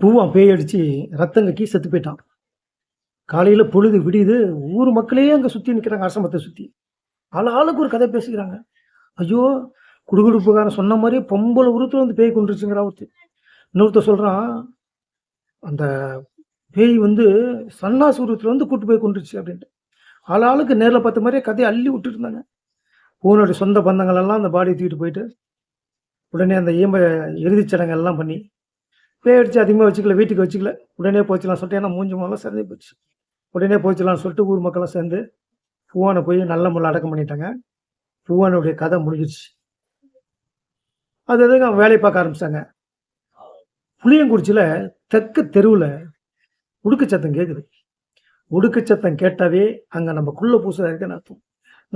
பூவான் பேய் அடித்து ரத்தம் கட்டி செத்து போயிட்டான். காலையில் பொழுது விடியுது ஊர் மக்களே அங்கே சுற்றி நிற்கிறாங்க ஆசிரமத்தை சுற்றி ஆள் ஆளுக்கு ஒரு கதை பேசிக்கிறாங்க. ஐயோ குடுகுடுப்புக்காரன் சொன்ன மாதிரியே பொம்பளை உருவத்தில் வந்து பேய் கொண்டுருச்சுங்கிற ஒருத்தர் இன்னொருத்தர் சொல்கிறான் அந்த பேய் வந்து சன்னாசி உருவத்தில் வந்து கூட்டு போய் கொண்டுருச்சு அப்படின்ட்டு. ஆள் ஆளுக்கு நேரில் பார்த்த மாதிரியே கதையை அள்ளி விட்டுட்டு இருந்தாங்க. பூனுடைய சொந்த பந்தங்கள் எல்லாம் அந்த பாடியை தூக்கிட்டு போயிட்டு உடனே அந்த ஈம்ப இறுதிச் சடங்கெல்லாம் பண்ணி பேய் அதிகமாக வச்சுக்கல வீட்டுக்கு வச்சுக்கல. உடனே போச்சுலாம் சொல்லிட்டு ஏன்னா மூஞ்சி மூலம் சேர்ந்து போச்சு. உடனே போச்சலாம்னு சொல்லிட்டு ஊர் மக்கள்லாம் சேர்ந்து பூவானை போய் நல்ல முறையில் அடக்கம் பண்ணிட்டாங்க. பூவானுடைய கதை முடிஞ்சிருச்சு. அது எதுக்கு அவன் வேலையை பார்க்க ஆரம்பித்தாங்க புளியங்குறிச்சியில் தெற்கு தெருவில் உடுக்கு சத்தம் கேட்குது உடுக்கு சத்தம் கேட்டாவே அங்கே நம்ம குள்ள பூசாரி இருக்குன்னு அர்த்தம்.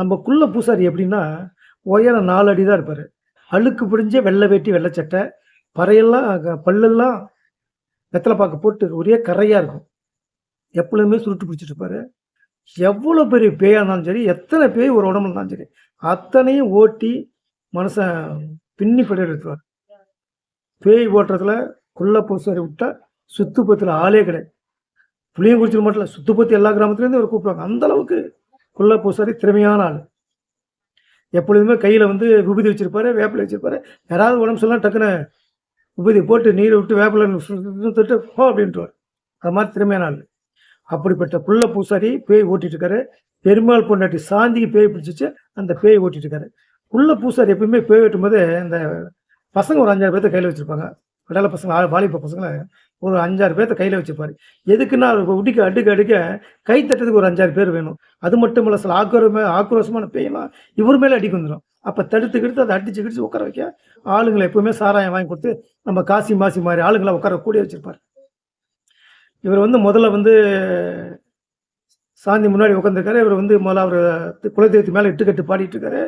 நம்ம குள்ள பூசாரி எப்படின்னா உயரம் நாலு அடி தான் இருப்பார். அழுக்கு பிடிஞ்ச வெள்ளை வேட்டி வெள்ளை சட்டை பறையெல்லாம் பல்லெல்லாம் வெத்தலை பாக்கு போட்டு ஒரே கரையாக இருக்கும். எப்பொழுதுமே சுருட்டு பிடிச்சிட்டு எவ்வளோ பெரிய பேயாக இருந்தாலும் சரி எத்தனை பேய் ஒரு உடம்புல இருந்தாலும் சரி அத்தனையும் ஓட்டி மனுஷன் பின்னி படி எடுத்துருவார் பேய் ஓட்டுறதுல குள்ள பூசாரி விட்டால் சுத்துப்பத்தில் ஆளே கிடையாது. புளியும் குடிச்சது மட்டும் இல்லை சுத்துப்பத்தி எல்லா கிராமத்துலேருந்து அவர் கூப்பிடுவாங்க. அந்த அளவுக்கு குள்ள பூசாரி திறமையான ஆள். எப்பொழுதுமே கையில் வந்து விபூதி வச்சிருப்பாரு வேப்பிலை வச்சிருப்பாரு. யாராவது உடம்பு சொல்லலாம் டக்குன்னு உபதி போட்டு நீரை விட்டு வேப்பிலன்னு தொட்டு போ அப்படின்ட்டுவார் அது மாதிரி திறமையான ஆள். அப்படிப்பட்ட புள்ள பூசாரி பேய் ஓட்டிட்டு இருக்காரு பெருமாள் பொண்டாட்டி சாந்திக்கு பேய் பிடிச்சிச்சு அந்த பேய் ஓட்டிட்டு இருக்காரு புள்ள பூசாரி எப்பயுமே பேய் ஓட்டும் போது இந்த பசங்க ஒரு அஞ்சாறு பேர்த்த கையில் வச்சிருப்பாங்க. விடலை பசங்க வாலிப பசங்களை ஒரு அஞ்சாறு பேர்த்த கையில் வச்சிருப்பாரு எதுக்குன்னா உடிக்க அடுக்க அடுக்க கை தட்டுறதுக்கு ஒரு அஞ்சாறு பேர் வேணும். அது மட்டும் இல்லை சில ஆக்ரோமே ஆக்ரோஷமான பேயெல்லாம் இவர் மேலே அடிக்க வந்துடும் அப்போ தடுத்து அதை அடிச்சு கிடிச்சு உட்கார வைக்க. ஆளுங்களை எப்பவுமே சாராயம் வாங்கி கொடுத்து நம்ம காசி மாசி மாதிரி ஆளுங்களை உட்கார கூடிய வச்சிருப்பாரு. இவர் வந்து முதல்ல வந்து சாந்தி முன்னாடி உட்காந்துருக்காரு இவர் வந்து முதல்ல அவர் குலதெய்வத்து மேலே இட்டுக்கட்டு பாடிட்டு இருக்காரு.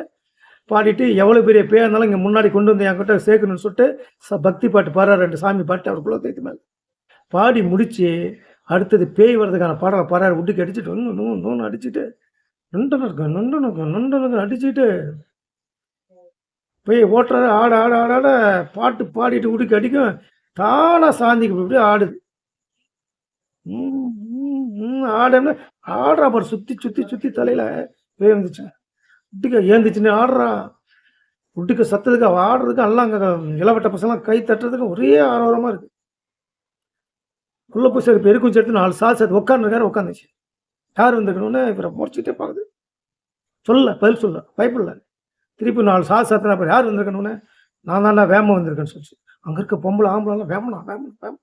பாடிட்டு எவ்வளோ பெரிய பேர் இருந்தாலும் இங்கே முன்னாடி கொண்டு வந்து என்கிட்ட சேர்க்கணும்னு சொல்லிட்டு ச பக்தி பாட்டு பாடுறாரு ரெண்டு சாமி பாட்டு அவர் குலதெய்வத்து மேலே. பாடி முடித்து அடுத்தது பேய் வர்றதுக்கான பாடலை பாடுறாரு. விட்டுக்கு அடிச்சுட்டு ஒன்று நூ நூன்னு அடிச்சுட்டு நுண்டனுக்கு இருக்கேன் நுண்டனுக்கு அடிச்சுட்டு போய் ஓட்டுறது ஆட ஆட ஆட ஆட பாட்டு பாடிட்டு உடுக்கி அடிக்கும். தானாக சாந்திக்கு இப்படி ஆடுது. ம், ஆடன்னு ஆடுறா பாரு சுற்றி சுற்றி சுற்றி தலையில் போய் இருந்துச்சு உட்டுக்க ஏந்துச்சுன்னு ஆடுறா. உட்டுக்க சத்ததுக்கு அவள் ஆடுறதுக்கு எல்லாம் அங்கே இளவட்ட பசங்களாம் கை தட்டுறதுக்கு ஒரே ஆரோரமாக இருக்குது உள்ள போய் பூசாரி பெருக்கும் சேர்த்து நாலு சால் சேர்த்து உட்காந்துருக்காரு உட்காந்துச்சு யார் வந்துருக்கணும்னு இவரை முறைச்சிட்டே பார்க்குது. சொல்ல பதில் சொல்ல பயப்படல. திருப்பி நாலு சால் சாத்தினா அப்புறம் யார் வந்திருக்கணும்னு? நான் தான்டா வேம வந்திருக்கேன்னு சொல்லிச்சு. அங்கே இருக்க பொம்பளை ஆம்பளைலாம் வேமனா வேமன் வேம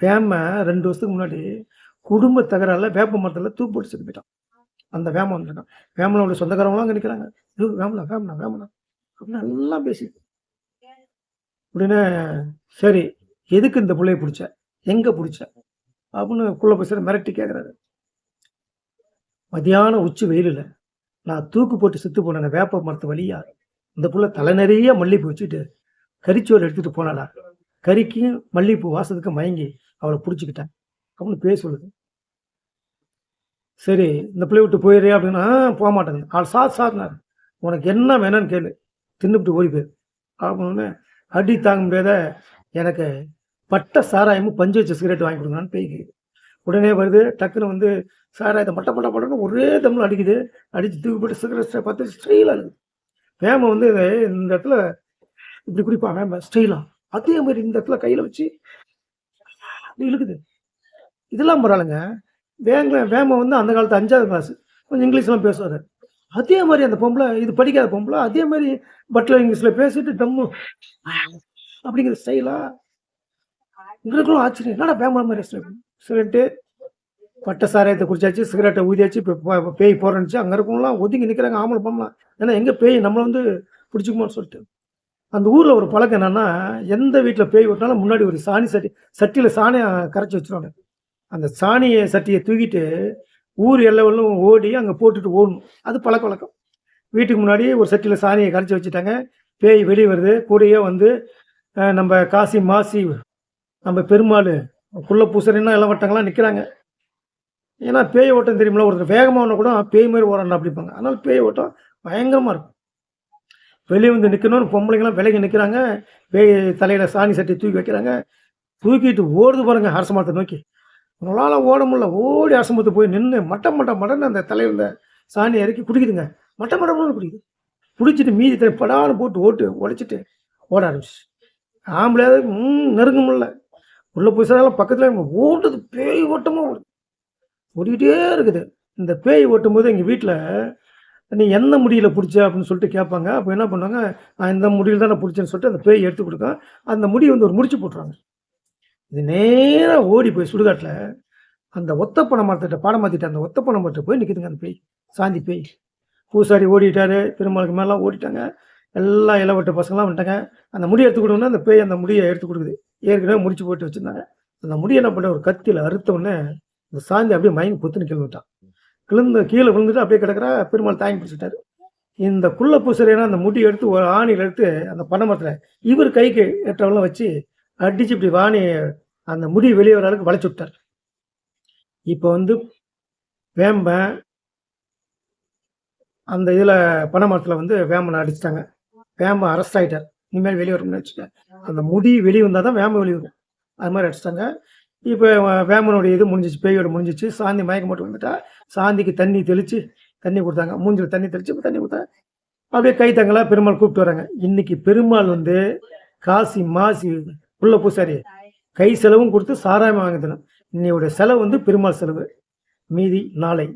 வேம ரெண்டு வருஷத்துக்கு முன்னாடி குடும்ப தகராறுல வேப்ப மரத்தில் தூக்கு போட்டு செத்து போயிட்டான். அந்த வேமம் வந்திருக்கான். வேமனோட சொந்தக்காரவங்களாம் அங்கே நிற்கிறாங்க ஐயோ வேமனா வேமனா வேமனா அப்படின்னு எல்லாம் பேசி உடனே சரி எதுக்கு இந்த பிள்ளைய பிடிச்ச? எங்கே பிடிச்ச? அப்படின்னு குள்ள பேசுகிற மிரட்டி கேட்குறாரு மதியானம் உச்சி வெயிலில் நான் தூக்கு போட்டு செத்து போன வேப்ப மரத்து வழியா. இந்த புள்ள தலை நிறைய மல்லிகைப்பூ வச்சுட்டு கறிச்சோறு எடுத்துட்டு போனாடா கறிக்கும் மல்லிகைப்பூ வாசத்துக்கு மயங்கி அவளை பிடிச்சிக்கிட்டேன் அப்படின்னு பேர் சொல்லுது. சரி இந்த பிள்ளை விட்டு போயிடுறே அப்படின்னா போக மாட்டேங்க ஆள் சாத் சாத்தினார் உனக்கு என்ன வேணும்னு கேளு. தின்னுபிட்டு ஓடி போயிரு. அப்படின்னு அடி தாங்க முடியாத எனக்கு பட்டை சாராயமும் பஞ்சு வச்ச சிகரெட் வாங்கி கொடுங்கன்னு பேய்க்கு உடனே வருது டக்குன்னு வந்து சாராயத்தை மட்ட மட்ட பட்டன்னு ஒரே தமிழ் அடிக்குது. அடிச்சு தூக்கி போட்டு சிகரெட் பார்த்து ஸ்டைலாக இருக்குது. வேம வந்து இந்த இடத்துல இப்படி குடிப்பான் வேம ஸ்டைலாக அதே மாதிரி இந்த இடத்துல கையில் வச்சு அப்படி இழுக்குது. இதெல்லாம் பரவாயில்லைங்க. வேங்க வேம வந்து அந்த காலத்து அஞ்சாவது கிளாஸ் கொஞ்சம் இங்கிலீஷ்லாம் பேசுவார். அதே மாதிரி அந்த பொம்பளை இது படிக்காத பொம்பளை அதே மாதிரி பட்லர் இங்கிலீஷில் பேசிட்டு தம்மு அப்படிங்கிற ஸ்டைலாக எங்களுக்கும் ஆச்சரியம். என்னடா பேம மாதிரி சொல்லிட்டு பட்ட பட்டை சாராயத்தை குடிச்சாச்சு சிகரெட்டை ஊதியாச்சு இப்போ பேய் போறேன்னுச்சு அங்கே இருக்கவங்களாம் ஒதுங்கி நிற்கிறாங்க ஆம்பளை பண்ணலாம் ஏன்னா எங்கே பேய் நம்மளை வந்து பிடிச்சிக்குமான்னு சொல்லிட்டு. அந்த ஊரில் ஒரு பழக்கம் என்னன்னா எந்த வீட்டில் பேய் ஓட்டினாலும் முன்னாடி ஒரு சாணி சட்டி சட்டியில் சாணியை கரைச்சி வச்சிருவாங்க. அந்த சாணியை சட்டியை தூக்கிட்டு ஊர் எல்லவெல்லாம் ஓடி அங்கே போட்டுட்டு ஓடணும். அது பழக்க வழக்கம். வீட்டுக்கு முன்னாடி ஒரு சட்டியில் சாணியை கரைச்சி வச்சுட்டாங்க. பேய் வெளியே வருது கூடயே வந்து நம்ம காசி மாசி நம்ம பெருமாள் குள்ள பூசரின்னா எல்லாம் வட்டங்கள்லாம் நிற்கிறாங்க ஏன்னா பேய் ஓட்டம் தெரியுமில்ல ஒருத்தர் வேகமாக ஒன்று கூட பேய் மாதிரி ஓடணும் அப்படிப்பாங்க அதனால் பேய் ஓட்டம் பயங்கரமாக இருக்கும். வெளியே வந்து நிற்கணும்னு பொம்பளைங்களாம் விலகி நிற்கிறாங்க பேய் தலையில் சாணி சட்டி தூக்கி வைக்கிறாங்க. தூக்கிட்டு ஓடுது பாருங்க அரசமரத்தை நோக்கி. உங்களால் ஓட முடியல. ஓடி அரசமரத்தை போய் நின்று மட்டம் மட்டம் மட்டன் அந்த தலையில் இந்த சாணி இறக்கி குடிக்குதுங்க. மட்டம் மட்டம்னு குடிக்குது. குடிச்சிட்டு மீதி தலை படான்னு போட்டு ஓட்டு உடைச்சிட்டு ஓட ஆரம்பிச்சு ஆம்பளையாவது நெருங்க முடியல. உள்ளே போய் சார் பக்கத்தில் ஓட்டுது பேய் ஓட்டமாக ஓடுது. ஓடிக்கிட்டே இருக்குது. இந்த பேய் ஓட்டும் போது எங்கள் வீட்டில் நீ எந்த முடியில் பிடிச்ச? அப்படின்னு சொல்லிட்டு கேட்பாங்க. அப்போ என்ன பண்ணுவாங்க நான் இந்த முடியில் தான் நான் பிடிச்சேன்னு சொல்லிட்டு அந்த பேய் எடுத்து கொடுக்கும். அந்த முடியை வந்து ஒரு முடிச்சு போட்டுருவாங்க. இது நேராக ஓடி போய் சுடுகாட்டில் அந்த ஒத்தப்பனை மரத்திட்ட பாடம் மாற்றிட்டு அந்த ஒத்தப்பனை மரத்தை போய் நிற்கிதுங்க அந்த பேய் சாந்தி பேய். பூசாரி ஓடிட்டாரு பெருமாளுக்கு மேலாம் ஓடிட்டாங்க. எல்லா இளவட்ட பசங்களாம் வந்துட்டாங்க. அந்த முடியை எடுத்து கொடுங்கன்னா அந்த பேய் அந்த முடியை எடுத்து கொடுக்குது. ஏற்கனவே முடிச்சு போட்டு வச்சுருந்தாங்க. அந்த முடியை என்ன பண்ண ஒரு கத்தியில் அறுத்தவுடனே இந்த சாந்தி அப்படியே மயங்கி குத்துன்னு கிளம்பிட்டான். கிளந்து கீழே விழுந்துட்டு அப்படியே கிடக்குறா பெருமாள் தாங்கி பிடிச்சிட்டாரு. இந்த குள்ள பூசரைனா அந்த முடி எடுத்து ஒரு ஆணியில் எடுத்து அந்த பனை மரத்தில் இவர் கைக்கு எட்டவெல்லாம் வச்சு அடிச்சு இப்படி வாணி அந்த முடி வெளியே வர அளவுக்கு வளைச்சு விட்டார். இப்போ வந்து வேம்பன் அந்த இதில் பனை மரத்தில் வந்து வேம்பனை அடிச்சிட்டாங்க. வேம்பன் அரெஸ்ட் ஆகிட்டார் இனிமேல் வெளியே வரும்னு வச்சுட்டேன் அந்த முடி வெளியே வந்தால் தான் வேம்பு வெளியே வரும். அது மாதிரி அடிச்சிட்டாங்க. இப்போ வேமனுடைய இது முடிஞ்சிச்சு பேயோட முடிஞ்சிச்சு. சாந்தி மயக்கம் போட்டு வந்துட்டா சாந்திக்கு தண்ணி தெளித்து தண்ணி கொடுத்தாங்க. மூஞ்சில் தண்ணி தெளித்து தண்ணி கொடுத்தாங்க அப்படியே கைத்தங்களாக பெருமாள் கூப்பிட்டு வராங்க. இன்னைக்கு பெருமாள் வந்து காசி மாசி உள்ள பூசாரி கை செலவும் கொடுத்து சாராயம் வாங்குதணும் இன்னையோட செலவு வந்து பெருமாள் செலவு. மீதி நாளை.